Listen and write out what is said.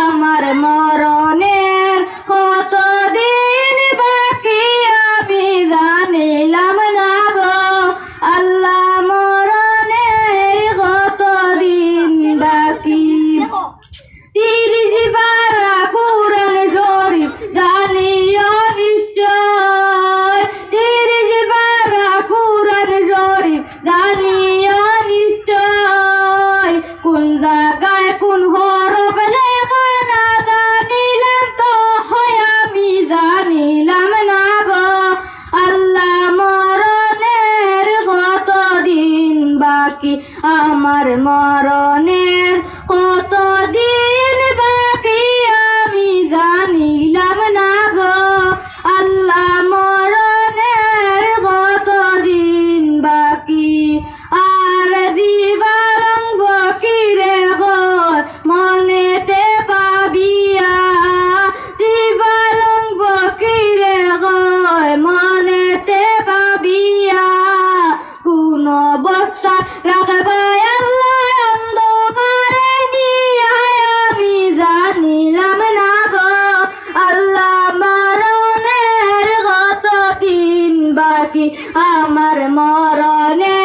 আমার মরণ মরণের কতদিন থাকি আমার মরণে